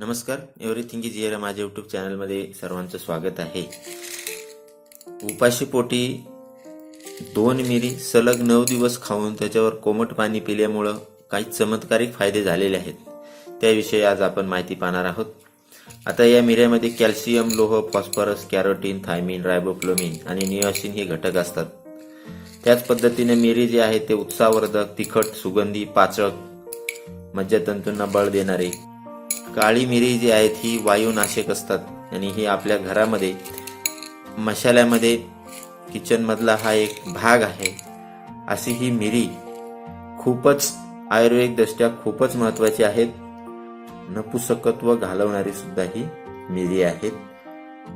नमस्कार. Everything is here माझ्या YouTube चॅनलमध्ये सर्वांचं स्वागत आहे. उपाशीपोटी दोन मिरी सलग नऊ दिवस खाऊन त्याच्यावर कोमट पाणी पिल्यामुळं काही चमत्कारिक फायदे झालेले आहेत. त्याविषयी आज आपण माहिती पाहणार आहोत. आता या मिऱ्यामध्ये कॅल्शियम लोह फॉस्फरस कॅरोटीन थायमिन रायबोप्लोमिन आणि निओसिन हे घटक असतात. त्याच पद्धतीने मिरी जे आहे ते उत्साहवर्धक तिखट सुगंधी पाचक मज्जातंतूंना बळ देणारे काळी मिरी जी आहेत ही वायुनाशक असतात. आणि ही आपल्या घरामध्ये मशाल्यामध्ये किचनमधला हा एक भाग आहे. अशी ही मिरी खूपच आयुर्वेदिकदृष्ट्या खूपच महत्त्वाची आहेत. नपुसकत्व घालवणारी सुद्धा ही मिरी आहेत.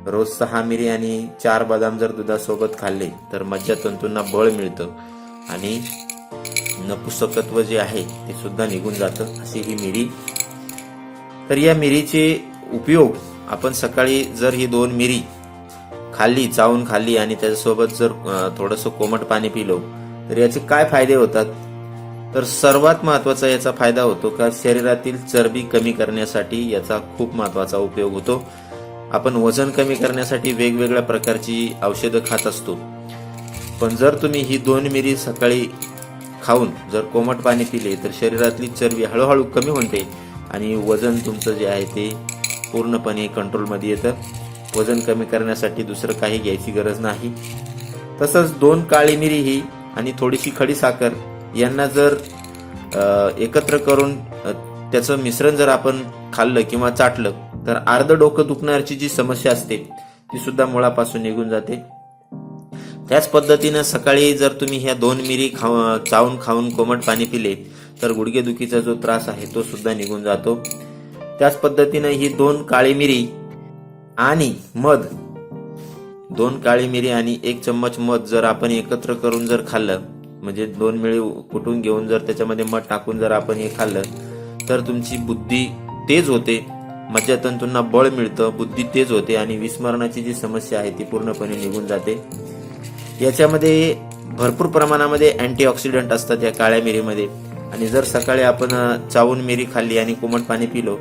रोज सहा मिरी आणि चार बदाम जर दुधासोबत खाल्ले तर मज्जातंतूंना बळ मिळतं. आणि नपुसकत्व जे आहे ते सुद्धा निघून जातं. अशी ही मिरी तर या मिरीचे उपयोग आपण सकाळी जर ही दोन मिरी खाल्ली चावून खाल्ली आणि त्याच्यासोबत जर थोडंसं कोमट पाणी पिलो तर याचे काय फायदे होतात? तर सर्वात महत्त्वाचा याचा फायदा होतो का शरीरातील चरबी कमी करण्यासाठी याचा खूप महत्त्वाचा उपयोग होतो. आपण वजन कमी करण्यासाठी वेगवेगळ्या प्रकारची औषधं खात असतो. पण जर तुम्ही ही दोन मिरी सकाळी खाऊन जर कोमट पाणी पिले तर शरीरातली चरबी हळूहळू कमी होते आणि वजन तुमचं जे आहे ते पूर्णपणे कंट्रोलमध्ये येतं. वजन कमी करण्यासाठी दुसरं काही घ्यायची गरज नाही. तसंच दोन काळी मिरी ही आणि थोडीशी खडी साखर यांना जर एकत्र करून त्याचं मिश्रण जर आपण खाल्लं किंवा चाटलं तर अर्ध डोकं दुखणारची जी समस्या असते ती सुद्धा मुळापासून निघून जाते. त्याच पद्धतीनं सकाळी जर तुम्ही ह्या दोन मिरी खाऊ चावून खाऊन कोमट पाणी पिले तर गुडघेदुखीचा जो त्रास आहे तो सुद्धा निघून जातो. त्याच पद्धतीनं ही दोन काळी मिरी आणि मध दोन काळी मिरी आणि एक चम्मच मध जर आपण एकत्र करून जर खाल्लं म्हणजे दोन मिळी कुटून घेऊन जर त्याच्यामध्ये मध टाकून जर आपण हे खाल्लं तर तुमची बुद्धी तेज होते मज्जातंतूंना बळ मिळतं बुद्धी तेज होते आणि विस्मरणाची जी समस्या आहे ती पूर्णपणे निघून जाते. याच्यामध्ये भरपूर प्रमाणामध्ये अँटीऑक्सिडंट असतात या काळ्या मिरीमध्ये. आणि जर सकाळी आपण चावून मिरी खाल्ली आणि कोमट पाणी पिलो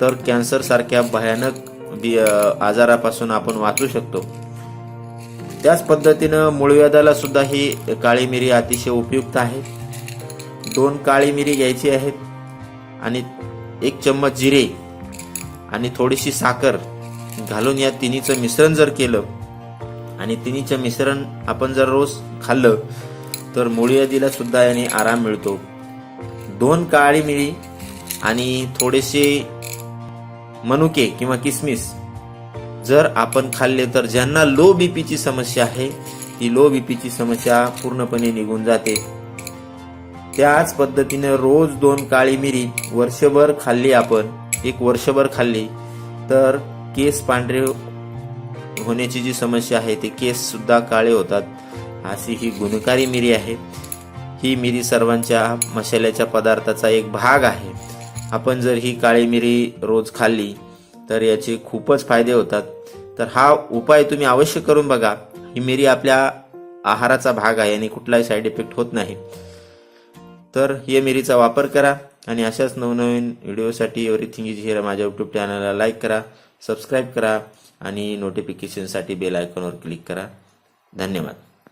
तर कॅन्सर सारख्या भयानक बी- आजारापासून आपण वाचू शकतो. त्याच पद्धतीनं मूळव्याधाला सुद्धा ही काळी मिरी अतिशय उपयुक्त आहे. दोन काळी मिरी घ्यायची आहेत आणि एक चम्मच जिरे आणि थोडीशी साखर घालून या तिन्हीचं मिश्रण जर केलं आणि तिन्हीचं मिश्रण आपण जर रोज खाल्लं तर मुळव्याधीला सुद्धा याने आराम मिळतो. दोन काळी मिरी आणि थोडेसे मनुके किंवा किसमिस जर आपण खाल्ले तर ज्यांना लो बीपीची समस्या आहे ती लो बीपीची समस्या पूर्णपणे निघून जाते. त्याच पद्धतीने रोज दोन काळी मिरी वर्षभर खाल्ली आपण एक वर्षभर खाल्ली तर केस पांढरे होण्याची जी समस्या आहे ते केस सुद्धा काळे होतात. अशी ही गुणकारी मिरी आहे. ही मिरी सर्वांच्या मसाल्याच्या पदार्थाचा एक भाग आहे. आपण जर ही काळी मिरी रोज खाल्ली तर याचे खूपच फायदे होतात. तर हा उपाय तुम्ही अवश्य करून बघा. ही मिरी आपल्या आहाराचा भाग आहे आणि कुठलाही साईड इफेक्ट होत नाही. तर या मिरीचा वापर करा आणि अशाच नवनवीन व्हिडिओसाठी एव्हरीथिंग इज हिअर माझ्या यूट्यूब चॅनलला लाईक करा सबस्क्राईब करा आणि नोटिफिकेशनसाठी बेल आयकॉनवर क्लिक करा. धन्यवाद.